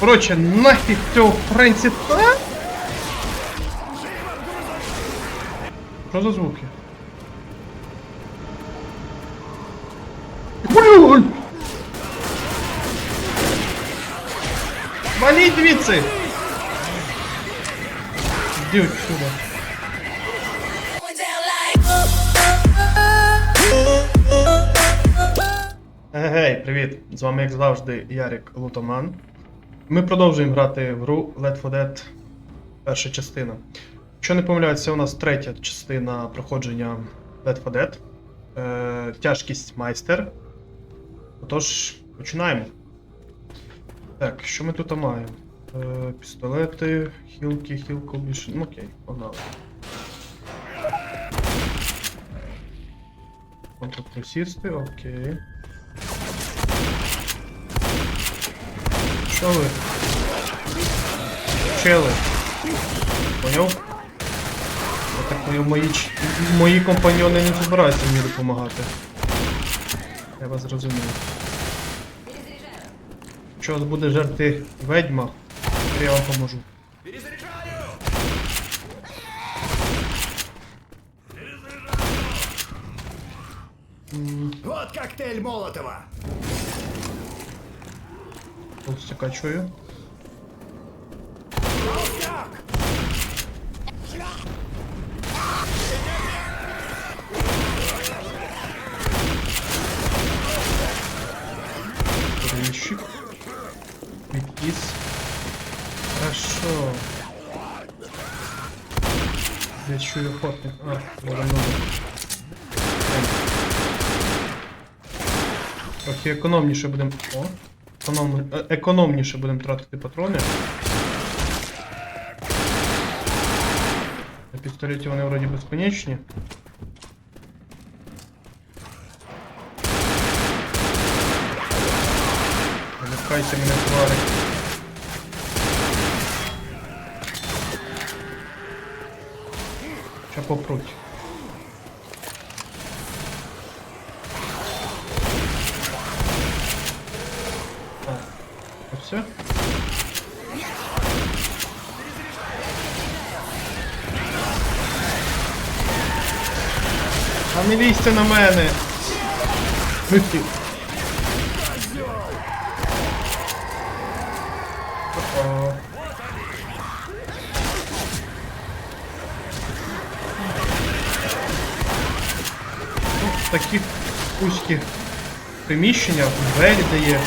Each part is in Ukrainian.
Коротше, нафіг цього принципа. Що за звуки? Блюль! Валіть звідси! Іди отсюда. Гей, привіт! З вами, як завжди, Ярик Лутоман. Ми продовжуємо грати в гру Left 4 Dead перша частина. Якщо не помиляюсь, у нас третя частина проходження Left 4 Dead. Е, тяжкість майстер. Отож, починаємо. Так, що ми тут маємо? Е, пістолети, хілки, хілку більше. Ну окей, погнали. Контрпросісти, окей. Що ви? Чели. Поняв? Я так поняв, мої, мої компаньони не збираються мені допомагати. Я вас зрозумів. Якщо вас буде жерти ведьма, то я вам поможу. Вот коктейль Молотова. Толстяка чую. Толстяк! Прыщик. Хорошо. Я чую охотник. А, ладно, много. Трохи будемо. О! Економні... е, Економніше будемо тратити патрони. На пістолеті вони вроді безконечні. Лякайся мене твари. Ща попруть. Оце. А не лізьте на мене! Таких вузьких приміщеннях двері дає.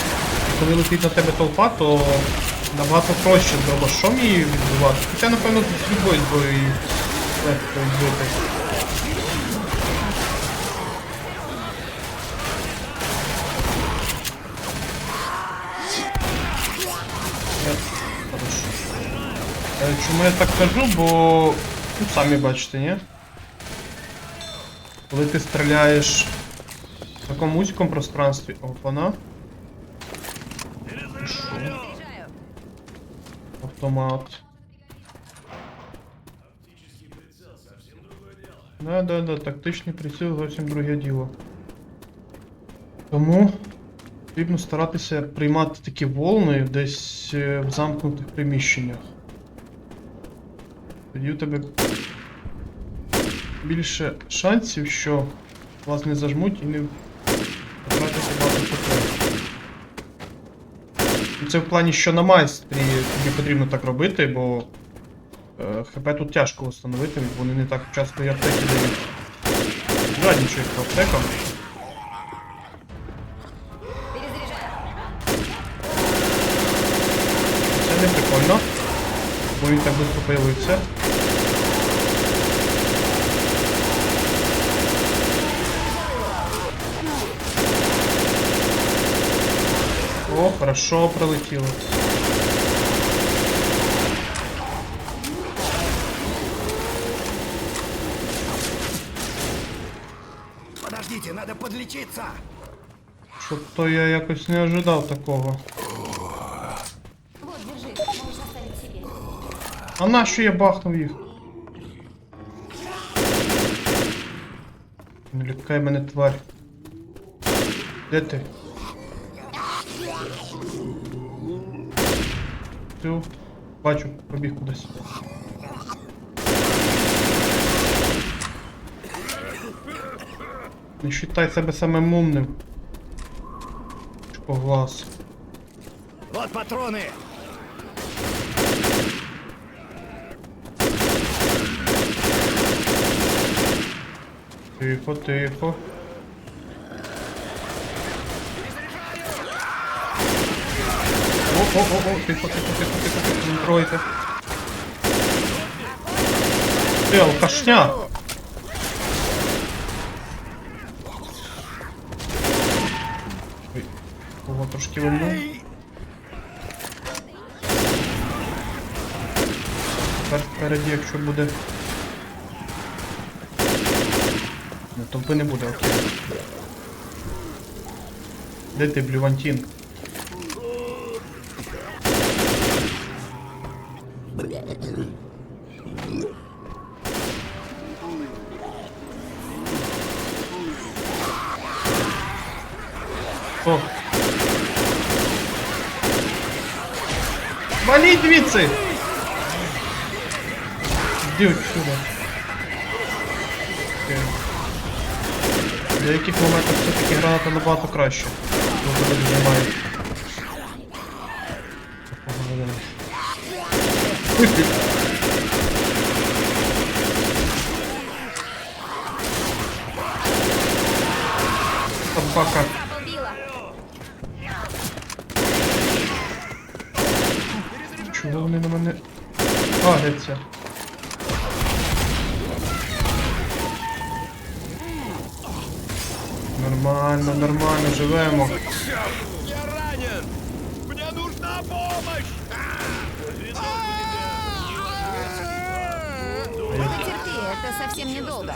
Коли летить на тебе толпа, то набагато проще дробашом її відбивати. Хоча, напевно, з любої зброї її легко відбити. Чому я так кажу, бо ну, самі бачите, ні? Коли ти стріляєш в такому вузькому пространстві, опана. І що? Автомат. Да, да, да, тактичний приціл зовсім друге діло. Тому потрібно старатися приймати такі волни десь е, в замкнутих приміщеннях. Тоді у тебе більше шансів, що вас не зажмуть і не втратите багато патронів. Це в плані, що на майстрі тобі потрібно так робити, бо е, ХП тут тяжко встановити, вони не так часто і аптеки дають. Жаднічують по аптекам. Це не прикольно, бо він так швидко появився. О, хорошо пролетіло. Надо подлечиться. Що то я якось не ожидав такого. Вот, держи, можешь оставить себе. А на що я бахнув їх? Не лякай мене тварь. Де ти? Постріл. Бачу, побіг кудись. Не вважай себе самим умним. Чпоглас. Вот патроны! Тихо, тихо. О, о, о, о, тихо, тихо, тихо, тихо, тихо, не тройте. Ти, алкашня! Кого трошки вильнув. Тепер впереді, якщо буде. Ну, толпи не буде, окей. Де ти, Блювантін? О! Валіть звідси! Іди отсюда. Окей. В деяких моментах все-таки граната набагато краще. Коли тебе віджимають. Погнали. Уй ти. Собака. Вони на мене паляться? Нормально, нормально, живемо. Я ранен! Мне нужна помощь! Терпи, это совсем недолго.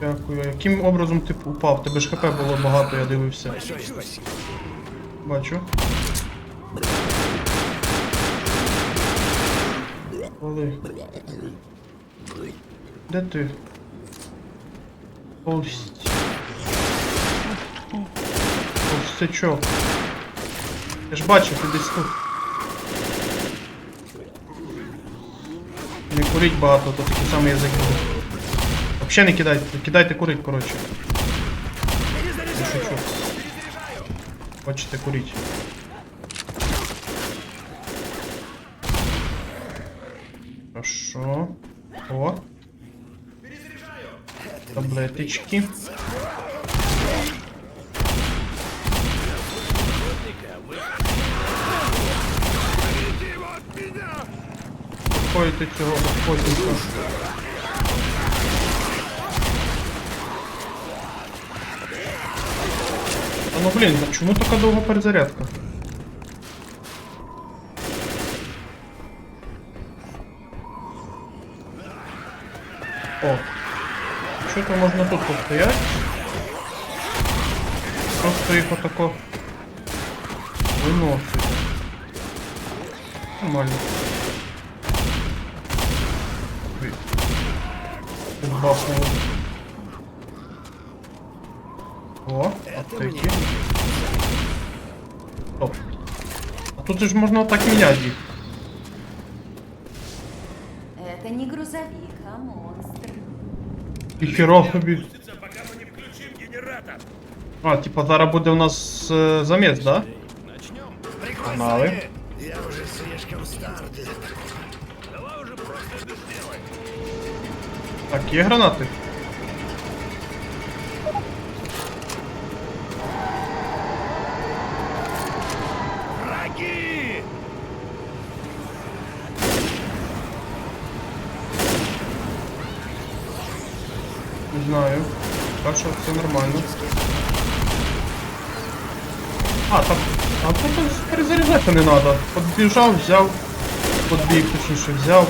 Дякую. Яким образом ти упав? Тебе ж хп було багато, я дивився. Бачу. Вали. Де ти? Толсть. Толстячок. Я ж бачив, ти десь тут. Не курить багато, то такий самий язик. Вообще не кидайте, кидайте курить, коротше. Хочете курить. Хорошо. О. Таблеточки. Ходите цього охотника. А ну блін, а чому така довга перезарядка? Що то можна тут постояти? Просто їх отако виносить. Нормально. Ой. Бахнуло. О, аптеки. Стоп. А тут же ж можна отак міняти їх. Это не грузовик, а монстр. І хіро собі. А, типа зараз буде у нас е, заміс, да? Погнали. Я уже слишком стар для Так, є гранати? знаю. Так що все нормально. А, так. А тут перезаряджати не треба. Подбіжав, взяв. Подбіг, точніше взяв.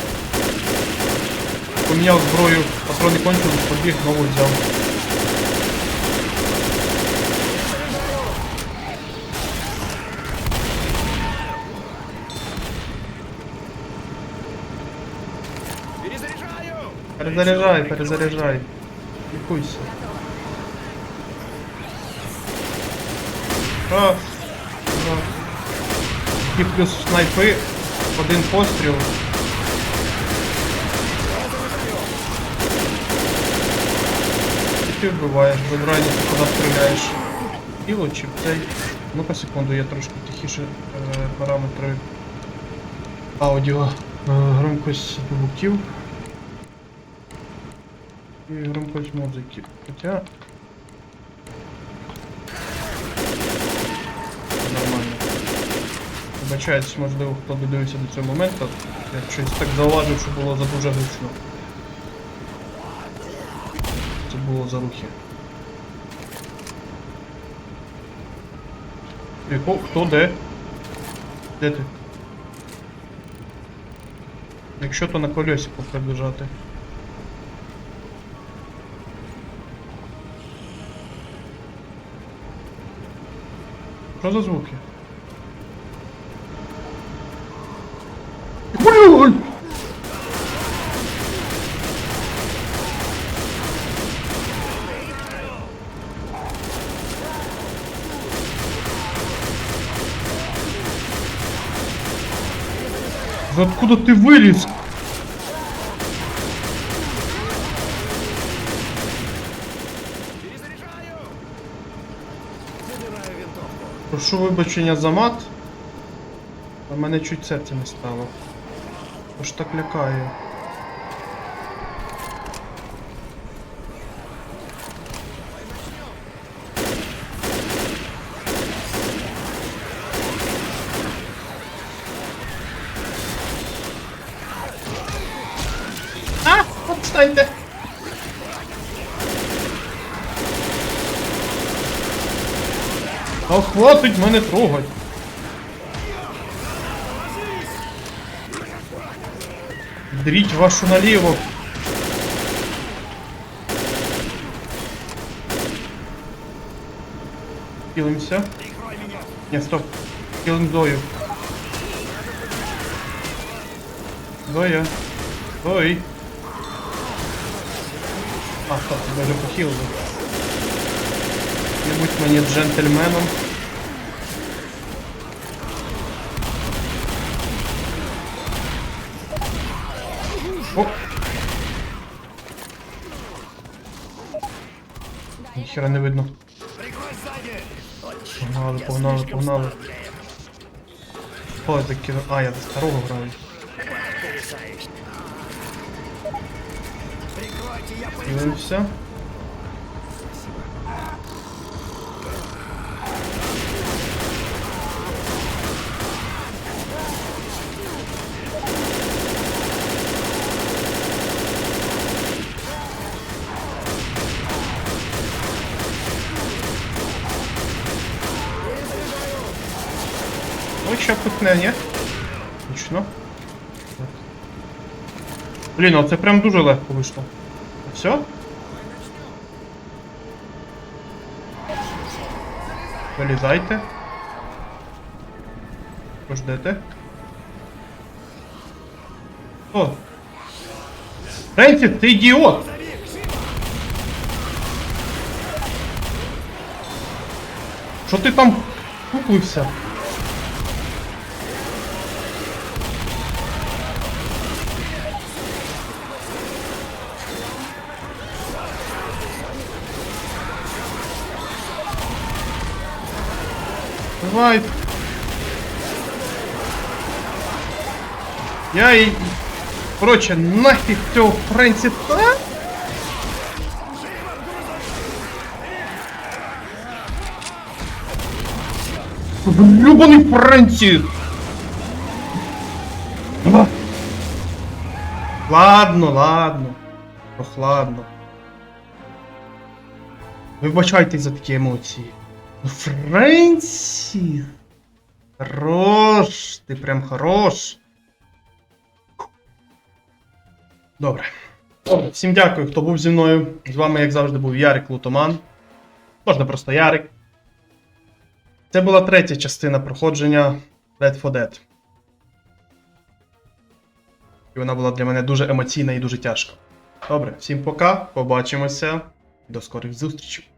Поміняв зброю, патрони кончились, подбіг, нову взяв. Перезаряжаю! Перезаряджай, перезаряджай. Лікуйся. Два. І плюс снайпи, один постріл. І ти вбиваєш, вибирай, ти куди стріляєш. Тіло чи цей. Ну-ка секунду, я трошки тихіше е, параметри аудіо. Е, громкость звуків. І громкость музики. Хоча. Нормально. Вибачаюсь, можливо, хто додивився до цього моменту. Я щось так зауважив, що було за дуже гучно. Це було за рухи. І ко- хто де? Де ти? Якщо то на колесику прибіжати. Що за звуки? Блін! Да откуда ты вылез? Прошу вибачення за мат. У мене чуть серце не стало. Бо ж так лякає. А, отстаньте! А хватить мене трогать. Дріть вашу наліво. Кілимся. Ні, стоп. Кілим Зою. Зоя. Зой. А, стоп, тебе вже похилили. Не будь мені джентльменом. О! Ніхера не видно. Погнали, погнали, погнали. Ой, такі... А, я за старого граю. Повисаешь. Прикройте, я по... Дивимося. Ой, ще пихне, ні? Точно. Блін, а це прям дуже легко вийшло. Все? Вилізайте. Пождете. О! Френсіс, ти ідіот! Що ти там купився? Давай. Я и... Короче, нафиг цього Френсіса. Влюбаний Френсіс! Ладно, ладно. Ох, ладно. Вибачайтесь за такі емоції. Френсі! Хорош! Ти прям хорош. Добре, всім дякую, хто був зі мною. З вами, як завжди, був Ярик Лутоман. Можна просто Ярик. Це була третя частина проходження Dead for Dead. І вона була для мене дуже емоційна і дуже тяжка. Добре, всім пока, побачимося. До скорих зустрічей.